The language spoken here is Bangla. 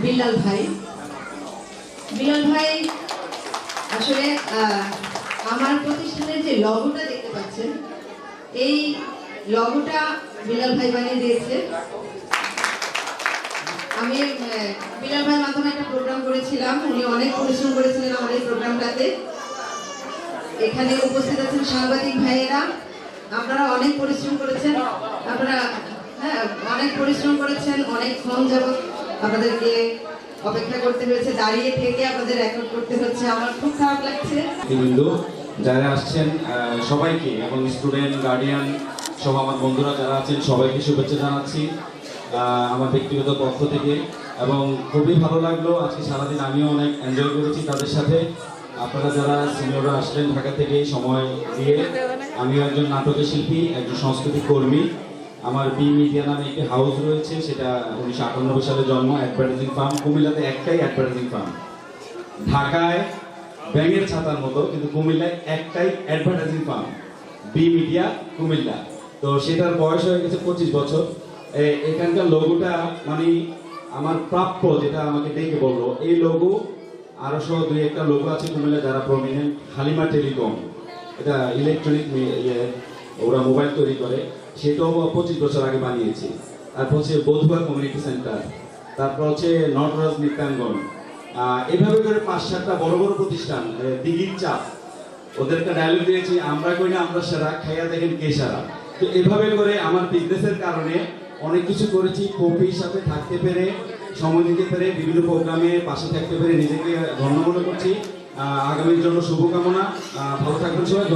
বিলাল ভাই। বিলাল ভাই আসলে আমার প্রতিষ্ঠানের যে লগোটা দেখতে পাচ্ছেন এই লগোটা বিলাল ভাই বানিয়ে দিয়েছে। আমি আহ, বিলাল ভাইয়ের মাধ্যমে একটা প্রোগ্রাম করেছিলাম। উনি অনেক পরিশ্রম করেছিলেন এই প্রোগ্রামটাতে এখানে উপস্থিত আছেন সাংবাদিক ভাইয়েরা। আপনারা অনেক পরিশ্রম করেছেন। আপনারা হ্যাঁ অনেক পরিশ্রম করেছেন অনেক অনেকক্ষণ যাবত আপনাদেরকে অপেক্ষা করতে হয়েছে, দাঁড়িয়ে থেকে আপনাদের রেকর্ড করতে হচ্ছে। আমার খুব খারাপ লাগছে। যারা আসছেন সবাইকে এবং স্টুডেন্ট গার্ডিয়ান সব আমার বন্ধুরা যারা আছেন, সবাইকে শুভেচ্ছা জানাচ্ছি আমার ব্যক্তিগত পক্ষ থেকে। এবং খুবই ভালো লাগল, আজকে সারাদিন আমিও অনেক এনজয় করেছি তাদের সাথে। আপনারা যারা সিনিয়ররা আসলেন ঢাকা থেকে সময় দিয়ে, আমিও একজন নাটকের শিল্পী, একজন সংস্কৃতি কর্মী। আমার বি মিডিয়া নামে একটি হাউস রয়েছে, সেটা উনিশশো আটানব্বই সালে জন্ম, অ্যাডভার্টাইজিং ফার্ম, কুমিল্লাতে একটাই অ্যাডভার্টাইজিং ফার্ম। ঢাকায় ব্যাঙের ছাতার মতো, কিন্তু কুমিল্লায় একটাই advertising firm B media Cumilla. তো সেটার বয়স হয়ে গেছে পঁচিশ বছর। এখানকার লোগোটা মানে আমার প্রাপ্য, যেটা আমাকে ডেকে বলল, এই লোগো আরও সহ দুই একটা লোগো আছে কুমিল্লা যারা প্রমিনেন্ট হালিমা টেলিকম এটা ইলেকট্রনিক ওরা মোবাইল তৈরি করে, সেটাও পঁচিশ বছর আগে বানিয়েছে। তারপর হচ্ছে বধুয়া কমিউনিটি সেন্টার তারপর হচ্ছে নটরাজ নৃত্যাঙ্গন এভাবে করে পাঁচ সাতটা বড় বড় প্রতিষ্ঠান দিঘির চাপ ওদেরকে ডায়লগ দিয়েছি, আমরা কই না, আমরা সেরা, খাইয়া দেখেন কে সারা। তো এভাবে করে আমার বিজনেসের কারণে অনেক কিছু করেছি, কপি হিসাবে থাকতে পেরে, সময় দিতে পেরে, বিভিন্ন প্রোগ্রামে পাশে থাকতে পেরে নিজেকে ধন্য মনে করছি। আগামীর জন্য শুভকামনা। ভালো থাকবেন সবাই